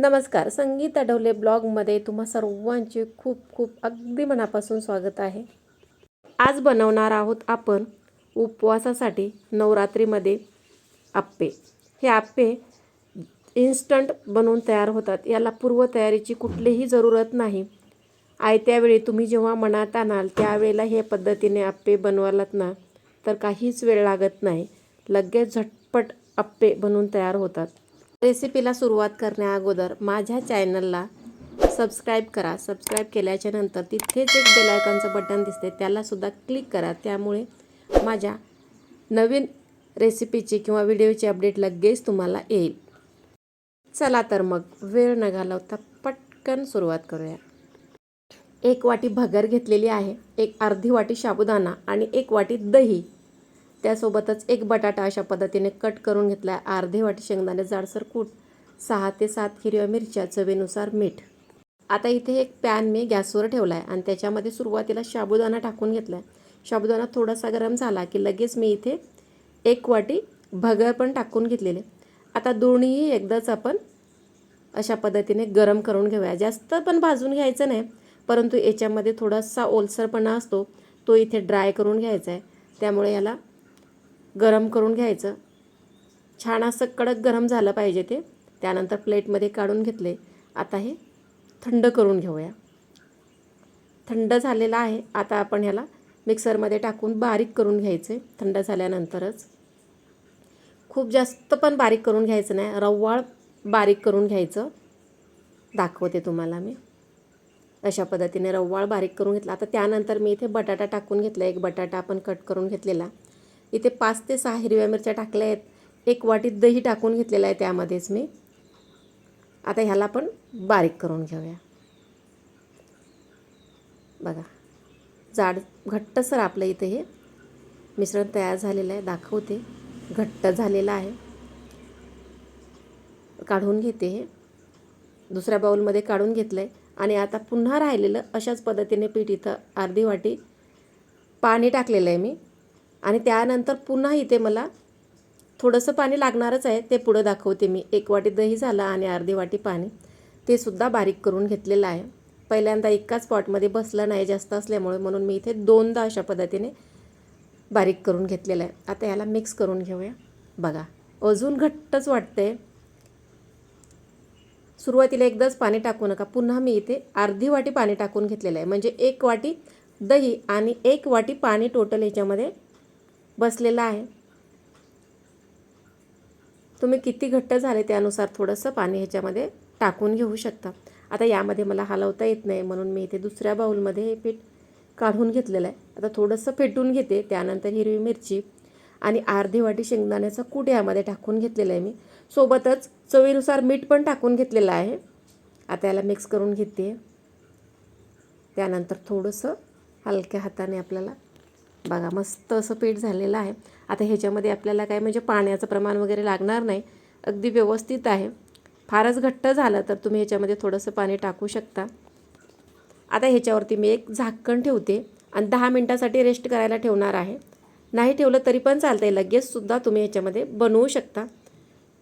नमस्कार. संगीत आढवले ब्लॉगमध्ये तुम्हा सर्वांचे खूप खूप अगदी मनापासून स्वागत आहे. आज बनवणार आहोत आपण उपवासासाठी नवरात्रीमध्ये आप्पे. हे आप्पे इन्स्टंट बनवून तयार होतात. याला पूर्वतयारीची कुठलीही जरूरत नाही. आयत्या वेळी तुम्ही जेव्हा मनात आणाल त्यावेळेला हे पद्धतीने आप्पे बनवालात ना तर काहीच वेळ लागत नाही. लगेच झटपट आप्पे बनवून तयार होतात. रेसिपीला सुरुवात करण्या अगोदर माझ्या चॅनलला सबस्क्राईब करा. सबस्क्राईब केल्याच्यानंतर तिथेच एक बेलायकॉनचं बटन दिसते त्यालासुद्धा क्लिक करा. त्यामुळे माझ्या नवीन रेसिपीची किंवा व्हिडिओची अपडेट लगेच तुम्हाला येईल. चला तर मग वेळ न घालवता पटकन सुरुवात करूया. एक वाटी भगर घेतलेली आहे एक अर्धी वाटी साबुदाणा आणि एक वाटी दही. त्यासोबतच एक बटाटा अशा पद्धतीने कट करून घेतला. आहे अर्धे वाटी शेंगदाणे जाडसर कूट सहा ते सात हिरव्या मिरच्या चवीनुसार मीठ. आता इथे एक पॅन मी गॅसवर ठेवला आहे आणि त्याच्यामध्ये सुरुवातीला साबुदाणा टाकून घेतला आहे साबुदाणा थोडासा गरम झाला की लगेच मी इथे एक वाटी भगर पण टाकून घेतलेले. आता दोन्हीही एकदाच आपण अशा पद्धतीने गरम करून घेऊया. जास्त पण भाजून घ्यायचं नाही परंतु याच्यामध्ये थोडासा ओलसरपणा असतो तो इथे ड्राय करून घ्यायचा आहे त्यामुळे याला गरम करून घ्यायचं. छान असं कडक गरम झालं पाहिजे ते. त्यानंतर प्लेटमध्ये काढून घेतले. आता हे थंड करून घेऊया. थंड झालेलं आहे. आता आपण ह्याला मिक्सरमध्ये टाकून बारीक करून घ्यायचे. थंड झाल्यानंतरच. खूप जास्त पण बारीक करून घ्यायचं नाही. रव्वाळ बारीक करून घ्यायचं. दाखवते तुम्हाला मी. अशा पद्धतीने रव्वाळ बारीक करून घेतला. आता त्यानंतर मी इथे बटाटा टाकून घेतला. एक बटाटा आपण कट करून घेतलेला. इथे पाच ते सहा हिरव्या मिरच्या टाकल्या आहेत. एक वाटीत दही टाकून घेतलेलं आहे त्यामध्येच मी. आता ह्याला पण बारीक करून घेऊया. बघा जाड घट्टसर आपलं इथे हे मिश्रण तयार झालेलं आहे. दाखवते. घट्ट झालेलं आहे. काढून घेते हे. दुसऱ्या बाऊलमध्ये काढून घेतलं आहे आणि आता पुन्हा राहिलेलं अशाच पद्धतीने पीठ इथं अर्धी वाटी पाणी टाकलेलं आहे मी. आणि त्यानंतर पुन्हा इथे मला थोडंसं पाणी लागणारच आहे ते पुढं दाखवते मी. एक वाटी दही झालं आणि अर्धी वाटी पाणी. ते सुद्धा बारीक करून घेतलेलं आहे. पहिल्यांदा एकाच पॉटमध्ये बसलं नाही जास्त असल्यामुळे म्हणून मी इथे दोनदा अशा पद्धतीने बारीक करून घेतलेलं आहे. आता याला मिक्स करून घेऊया. बघा अजून घट्टच वाटते सुरुवातीला एकदाच पाणी टाकू नका. पुन्हा मी इथे अर्धी वाटी पाणी टाकून घेतलेलं आहे. म्हणजे एक वाटी दही आणि एक वाटी पाणी टोटल याच्यामध्ये बसलेला आहे. तुम्ही किती घट्ट झाले त्यानुसार थोडंसं पाणी ह्याच्यामध्ये टाकून घेऊ शकता. आता यामध्ये मला हलवता येत नाही म्हणून मी इथे दुसऱ्या बाऊलमध्ये हे पीठ काढून घेतलेलं आहे. आता थोडंसं फेटून घेते त्यानंतर हिरवी मिरची आणि अर्धी वाटी शेंगदाण्याचा कूट यामध्ये टाकून घेतलेलं आहे मी. सोबतच चवीनुसार मीठ पण टाकून घेतलेलं आहे. आता याला मिक्स करून घेते. त्यानंतर थोडंसं हलक्या हाताने आपल्याला बघा मस्त असं पीठ झालेलं आहे. आता ह्याच्यामध्ये आपल्याला काय म्हणजे पाण्याचं प्रमाण वगैरे लागणार नाही. अगदी व्यवस्थित आहे. फारच घट्ट झालं तर तुम्ही ह्याच्यामध्ये थोडंसं पाणी टाकू शकता. आता ह्याच्यावरती मी एक झाकण ठेवते आणि दहा मिनटासाठी रेस्ट करायला ठेवणार आहे. नाही ठेवलं तरी पण चालतं आहे लगेचसुद्धा तुम्ही ह्याच्यामध्ये बनवू शकता.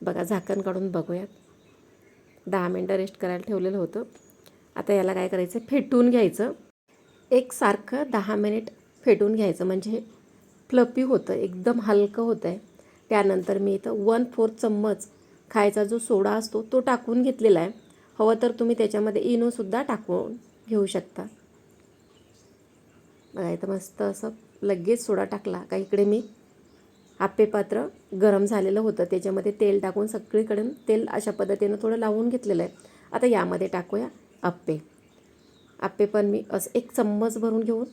बघा झाकण काढून बघूयात. दहा मिनटं रेस्ट करायला ठेवलेलं होतं. आता याला काय करायचं? फेटून घ्यायचं. एकसारखं दहा मिनिट फेटून घ्यायचं. म्हणजे फ्लपी होतं एकदम हलकं होतं आहे त्यानंतर मी इथं वन फोर्थ चम्मच खायचा जो सोडा असतो तो टाकून घेतलेला आहे. हवं तर तुम्ही त्याच्यामध्ये इनोसुद्धा टाकून घेऊ शकता. बघा इथं मस्त असं लगेच सोडा टाकला. का इकडे मी आप्पे पात्र गरम झालेलं होतं. त्याच्यामध्ये तेल टाकून सगळीकडून तेल अशा पद्धतीनं थोडं लावून घेतलेलं आहे. आता यामध्ये टाकूया आप्पे. आप्पे पण मी असं एक चम्मच भरून घेऊन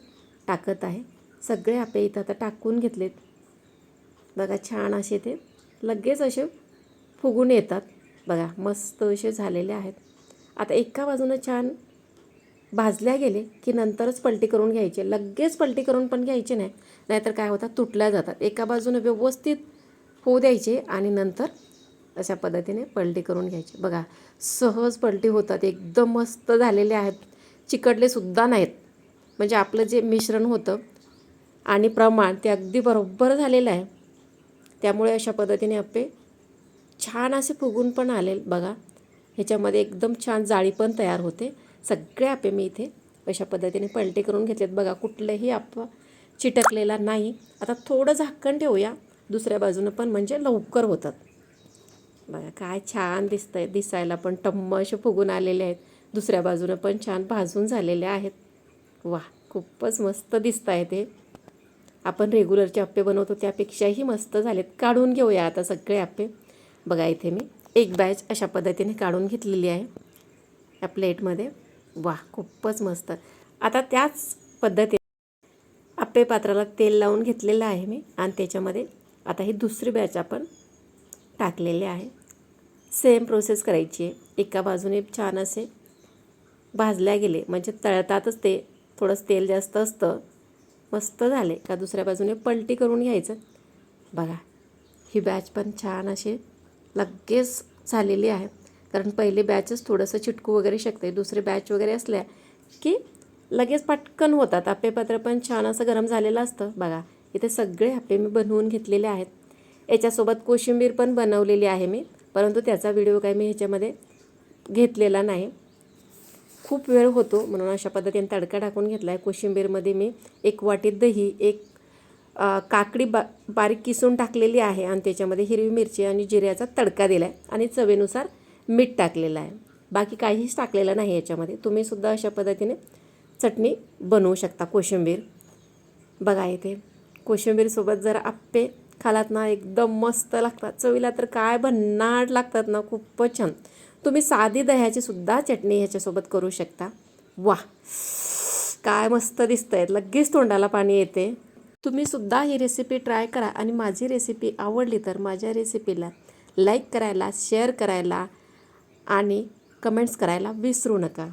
टाकत आहे. सगळे आपे इथं आता टाकून घेतलेत. बघा छान असे ते. लगेच असे फुगून येतात. बघा मस्त असे झालेले आहेत. आता एका बाजूनं छान भाजल्या गेले की नंतरच पलटी करून घ्यायचे. लगेच पलटी करून पण घ्यायचे नाही. नाहीतर काय होतात? तुटल्या जातात. एका बाजूनं व्यवस्थित होऊ द्यायचे आणि नंतर अशा पद्धतीने पलटी करून घ्यायचे. बघा सहज पलटी होतात. एकदम मस्त झालेले आहेत. चिकटलेसुद्धा नाहीत. म्हणजे आपलं जे मिश्रण होतं आणि प्रमाण ते अगदी बरोबर झालेलं आहे. त्यामुळे अशा पद्धतीने आपले छान असे फुगून पण आले बघा. ह्याच्यामध्ये एकदम छान जाळी पण तयार होते. सगळे आपे मी इथे अशा पद्धतीने पलटे करून घेतलेत बघा. कुठलंही आप चिटकलेला नाही. आता थोडं झाकण ठेवूया. दुसऱ्या बाजूनं पण म्हणजे लवकर होतात. बघा काय छान दिसतं आहे दिसायला पण टम्म असे फुगून आलेले आहेत. दुसऱ्या बाजूनं पण छान भाजून झालेले आहेत. वा खूपच मस्त दिसत आहे ते. आपण रेग्युलरचे अप्पे बनवतो त्यापेक्षाही मस्त झालेत. काढून घेऊया आता सगळे आप्पे. बघा इथे मी एक बॅच अशा पद्धतीने काढून घेतलेली आहे. या प्लेटमध्ये वा खूपच मस्त. आता त्याच पद्धतीने अप्पे पात्राला तेल लावून घेतलेलं आहे मी. आणि त्याच्यामध्ये आता ही दुसरी बॅच आपण टाकलेले आहे. सेम प्रोसेस करायची आहे. एका बाजूने छान असे भाजल्या गेले. म्हणजे तळतातच ते. थोडंसं तेल जास्त असतं. मस्त झाले. का दुसऱ्या बाजूने पलटी करून घ्यायचं? बघा ही बॅच पण छान अशी लगेच झालेली आहे. कारण पहिली बॅचच थोडंसं चिटकू वगैरे शकते. दुसरी बॅच वगैरे असल्या की लगेच पटकन होतात. आपेपत्र पण छान असं गरम झालेलं असतं. बघा इथे सगळे आप्पे मी बनवून घेतलेले आहेत. याच्यासोबत कोशिंबीर पण बनवलेली आहे मी. परंतु त्याचा व्हिडिओ काय मी ह्याच्यामध्ये घेतलेला नाही. खूप वेळ होतो म्हणून अशा पद्धतीने तडका टाकून घेतला आहे कोशिंबीरमध्ये मी एक वाटी दही एक काकडी बा बारीक किसून टाकलेली आहे आणि त्याच्यामध्ये हिरवी मिरची आणि जिऱ्याचा तडका दिला आहे आणि चवीनुसार मीठ टाकलेलं आहे. बाकी काहीच टाकलेलं नाही याच्यामध्ये. तुम्हीसुद्धा अशा पद्धतीने चटणी बनवू शकता कोशिंबीर. बघा इथे कोशिंबीरसोबत जर आप्पे खालात ना एकदम मस्त लागतात. चवीला तर काय भन्नाट लागतात ना खूपच छान. तुम्ही साधी दह्याची सुद्धा चटणी ह्याच्यासोबत करू शकता. वा काय मस्त दिसतंय. लगेच तोंडाला पाणी येते. तुम्ही सुद्धा ही रेसिपी ट्राय करा आणि माझी रेसिपी आवडली तर माझ्या रेसिपीला लाईक करायला शेअर करायला आणि कमेंट्स करायला विसरू नका.